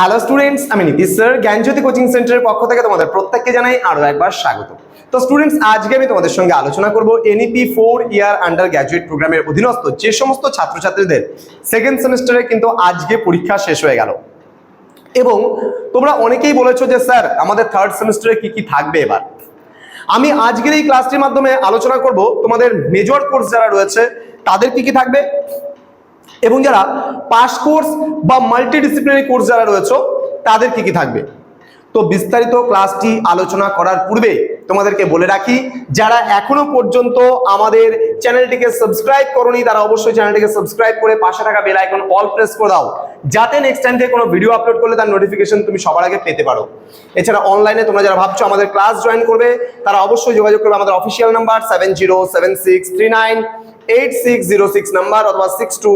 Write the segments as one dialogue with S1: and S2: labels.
S1: Hello students আমি Nitish sir জ্ঞানজ্যোতি coaching সেন্টারের পক্ষ থেকে তোমাদের প্রত্যেককে জানাই আরও একবার স্বাগত। তো স্টুডেন্টস আজকে আমি তোমাদের সঙ্গে আলোচনা করব NEP four year undergraduate প্রোগ্রামের অধীনস্থ যে সমস্ত ছাত্রছাত্রীদের সেকেন্ড সেমিস্টারে কিন্তু আজকে পরীক্ষা শেষ হয়ে গেল। এবং তোমরা অনেকেই বলেছ যে স্যার, আমাদের থার্ড সেমিস্টারে কি কি থাকবে এবার? আমি আজকের এই ক্লাসটির মাধ্যমে আলোচনা করব তোমাদের মেজর কোর্স যারা রয়েছে, তাদের কি কি থাকবে? এবং যারা পাস কোর্স বা মাল্টি ডিসিপ্লিনারি কোর্স যারা রয়েছে, তাদের কি কি থাকবে? তো বিস্তারিত ক্লাসটি আলোচনা করার পূর্বে তোমাদেরকে বলে রাখি, যারা এখনও পর্যন্ত আমাদের চ্যানেলটিকে সাবস্ক্রাইব করনি, তারা অবশ্যই চ্যানেলটিকে সাবস্ক্রাইব করে পাশে থাকা বেল আইকন অল প্রেস করে দাও। যাতে নেক্সট টাইম থেকে কোনো ভিডিও আপলোড করলে তার নোটিফিকেশন তুমি সবার আগে পেতে পারো। এছাড়া অনলাইনে তোমরা যারা ভাবছ আমাদের ক্লাস জয়েন করবে, তারা অবশ্যই যোগাযোগ করবে আমাদের official number seven zero seven six three nine eight six zero six number অথবা six two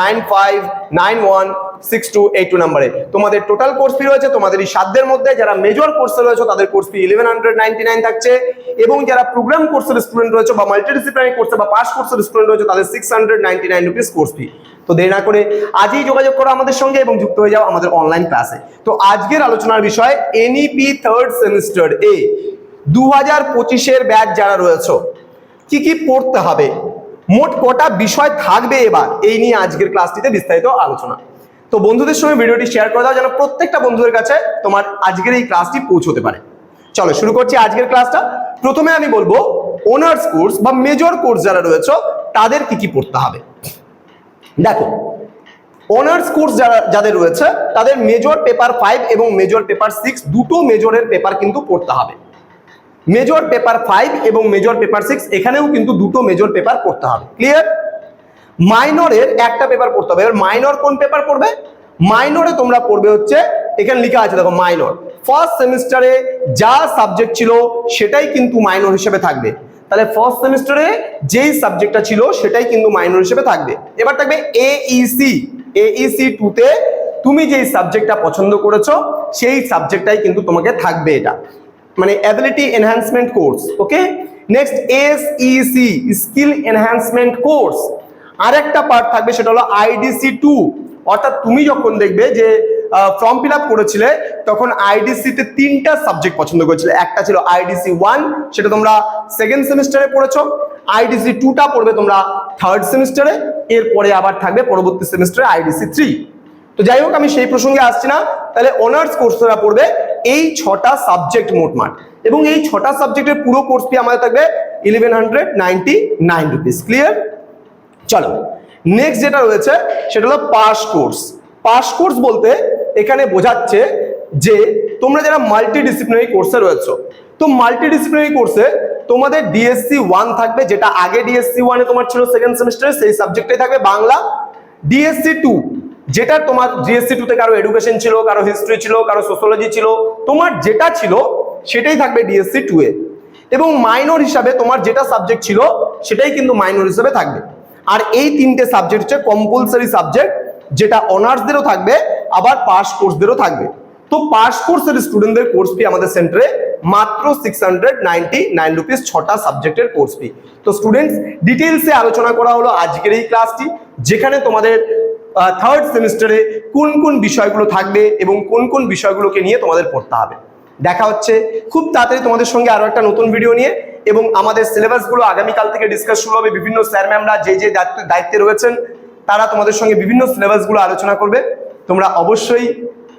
S1: nine five nine one six two eight two নাম্বারে। তোমাদের টোটাল কোর্স ফি রয়েছে, তোমাদের এই সাধ্যের মধ্যে যারা মেজর কোর্সে রয়েছে, তাদের course fee eleven hundred ninety nine থাকছে। এবং যারা প্রোগ্রাম কোর্সের স্টুডেন্ট রয়েছে বা মাল্টিডিসিপ্লিনারি কোর্সে বা পাস কোর্সের স্টুডেন্ট রয়েছে, তাদের six hundred ninety nine rupees course fee তো দেরি না করে আজই যোগাযোগ করো আমাদের সঙ্গে এবং যুক্ত হয়ে যাও আমাদের অনলাইন ক্লাসে তো আজকের আলোচনার বিষয় এনইপি থার্ড সেমিস্টার এ দু হাজার পঁচিশের ব্যাচ যারা রয়েছে, কি কি পড়তে হবে? মোট কটা বিষয় থাকবে এবার? এই নিয়ে আজকের ক্লাসটিতে বিস্তারিত আলোচনা। তো বন্ধুদের সঙ্গে ভিডিওটি শেয়ার করে দাও, যেন প্রত্যেকটা বন্ধুদের কাছে তোমার আজকের এই ক্লাসটি পৌঁছতে পারে। চলো, শুরু করছি আজকের ক্লাসটা প্রথমে আমি বলব অনার্স কোর্স বা মেজর কোর্স যারা রয়েছে, তাদের কি কি পড়তে হবে? দেখো অনার্স কোর্স যারা, যাদের রয়েছে, তাদের মেজর পেপার ফাইভ এবং মেজর পেপার সিক্স দুটো মেজরের পেপার কিন্তু পড়তে হবে। মেজর পেপার ফাইভ এবং মেজর পেপার সিক্স এখানেও কিন্তু দুটো মেজর পেপার পড়তে হবে। ক্লিয়ার মাইনরের একটা পেপার পড়তে হবে। এবার মাইনর কোন পেপার পড়বে? মাইনরে তোমরা পড়বে হচ্ছে, এখানে লেখা আছে দেখো মাইনর ফার্স্ট সেমিস্টারে যা সাবজেক্ট ছিল, সেটাই কিন্তু মাইনর হিসেবে থাকবে। তাহলে ফার্স্ট সেমিস্টারে যেই সাবজেক্টটা ছিল, সেটাই কিন্তু মাইনর হিসেবে থাকবে। এবার থাকবে এইসি এইসি টুতে তুমি যেই সাবজেক্টটা পছন্দ করেছ, সেই সাবজেক্টটাই কিন্তু তোমাকে থাকবে এটা। মানে ability enhancement course okay next S E C skill enhancement course আর একটা পার্ট থাকবে, সেটা হলো আইডিসি টু অর্থাৎ তুমি যখন দেখবে যে ফর্ম ফিল আপ করেছিলে, তখন আইডিসিতে তিনটা সাবজেক্ট পছন্দ করেছিলে। একটা ছিল আইডিসি ওয়ান সেটা তোমরা সেকেন্ড সেমিস্টারে পড়েছো। আইডিসি টুটা পড়বে তোমরা থার্ড সেমিস্টারে এরপরে আবার থাকবে পরবর্তী সেমিস্টারে আইডিসি থ্রি তো যাই হোক, আমি সেই প্রসঙ্গে আসছি না। তাহলে অনার্স কোর্সরা পড়বে এই ছটা সাবজেক্ট মোটমাট এবং এই ছটা সাবজেক্টের পুরো কোর্স ফি আমাদের থাকবে eleven hundred ninety nine rupees clear চলো নেক্সট যেটা রয়েছে, সেটা হলো পাস কোর্স পাস কোর্স বলতে এখানে বোঝাচ্ছে যে তোমরা যারা মাল্টি ডিসিপ্লিনারি কোর্সে রয়েছে, তো মাল্টি ডিসিপ্লিনারি কোর্সে তোমাদের ডিএসসি ওয়ান থাকবে, যেটা আগে ডিএসসি ওয়ানে তোমার ছিল সেকেন্ড সেমিস্টারে সেই সাবজেক্টটাই থাকবে বাংলা। ডিএসসি টু যেটা তোমার ডিএসসি টুতে কারও এডুকেশন ছিল, কারও হিস্ট্রি ছিল, কারও সোশ্যোলজি ছিল, তোমার যেটা ছিল সেটাই থাকবে ডিএসসি টু এ। এবং মাইনর হিসাবে তোমার যেটা সাবজেক্ট ছিল সেটাই কিন্তু মাইনর হিসাবে থাকবে। আর এই তিনটে সাবজেক্ট হচ্ছে কম্পালসারি সাবজেক্ট যেটা অনার্সদেরও থাকবে, আবার পাস কোর্সদেরও থাকবে। তো পাস কোর্সের স্টুডেন্টদের কোর্স ফি আমাদের সেন্টারে মাত্র six hundred ninety nine rupees ছটা সাবজেক্টের কোর্স ফি তো স্টুডেন্টস ডিটেলসে আলোচনা করা হলো আজকের এই ক্লাসটি যেখানে তোমাদের থার্ড সেমিস্টারে কোন কোন বিষয়গুলো থাকবে এবং কোন কোন বিষয়গুলোকে নিয়ে তোমাদের পড়তে হবে। দেখা হচ্ছে খুব তাড়াতাড়ি তোমাদের সঙ্গে আরও একটা নতুন ভিডিও নিয়ে এবং আমাদের সিলেবাসগুলো আগামীকাল থেকে ডিসকাস শুরু হবে। বিভিন্ন স্যার ম্যামরা যে যে দায়িত্ব রয়েছেন, তারা তোমাদের সঙ্গে বিভিন্ন সিলেবাসগুলো আলোচনা করবে। তোমরা অবশ্যই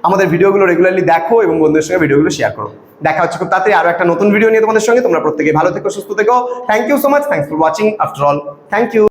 S1: আমাদের ভিডিওগুলো রেগুলারলি দেখো এবং বন্ধুদের সঙ্গে ভিডিওগুলো শেয়ার করো। দেখা হচ্ছে খুব তাড়াতাড়ি আরও একটা নতুন ভিডিও নিয়ে তোমাদের সঙ্গে। তোমরা প্রত্যেকে ভালো থেকো, সুস্থ থেকো। Thank you so much thanks for watching after all thank you